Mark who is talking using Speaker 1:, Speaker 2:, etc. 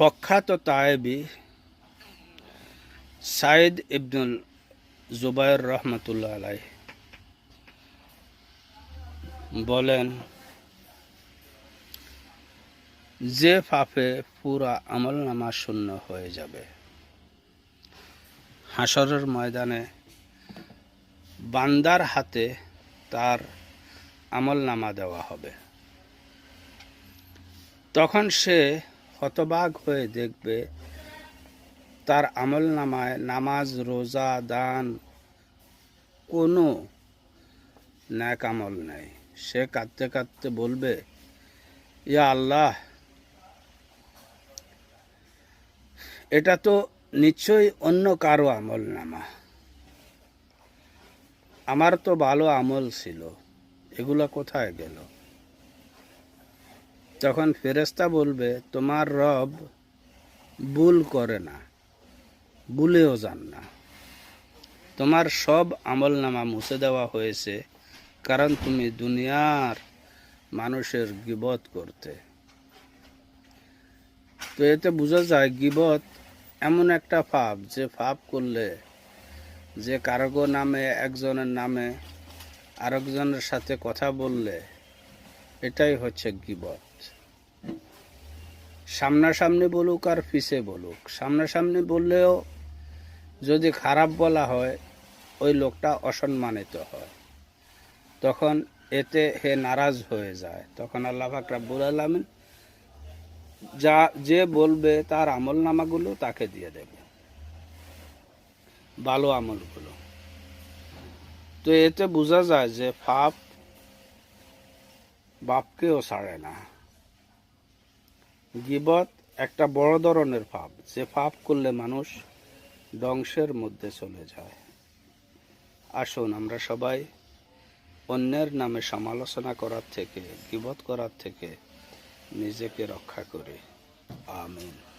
Speaker 1: প্রখ্যাত তায়েবি সাইদ ইবনুল জুবাইর রহমতুল্লাহ আলাই বলেন, যে পাপে পুরা আমল নামা শূন্য হয়ে যাবে। হাসরের ময়দানে বান্দার হাতে তার আমল নামা দেওয়া হবে। তখন সে হতবাগ হয়ে দেখবে তার আমল নামায় নামাজ, রোজা, দান কোনো ন্যাক আমল নেই। সে কাঁদতে কাঁদতে বলবে, ইয়া আল্লাহ, এটা তো নিশ্চয়ই অন্য কারও আমল নামা আমার তো ভালো আমল ছিল, এগুলো কোথায় গেল? তখন ফেরেস্তা বলবে, তোমার রব ভুল করে না, ভুলেও যান না। তোমার সব আমল নামা মুছে দেওয়া হয়েছে, কারণ তুমি দুনিয়ার মানুষের গিবত করতে। তো এতে বোঝা যায় গিবত এমন একটা পাপ, যে ফাপ করলে যে কারগো নামে, একজনের নামে আরেকজনের সাথে কথা বললে এটাই হচ্ছে গিবত। সামনাসামনি বলুক আর পিছে বলুক। সামনাসামনি বললেও যদি খারাপ বলা হয়, ওই লোকটা অসম্মানিত হয়। তখন এতে হে নারাজ হয়ে যায়। তখন আল্লাহ ফাকরাবুল আলমিন যা, যে বলবে তার আমল নামাগুলো তাকে দিয়ে দেবে। ভালো আমলগুলো। তো এতে বোঝা যায় যে পাপ বাপকেও ছাড়ে না। গিবত একটা বড় ধরনের ফাপ যে ফাপ করলে মানুষ ধ্বংসের মধ্যে চলে যায়। আসুন আমরা সবাই অন্যের নামে সমালোচনা করার থেকে, গিবত করার থেকে নিজেকে রক্ষা করি। আমিন।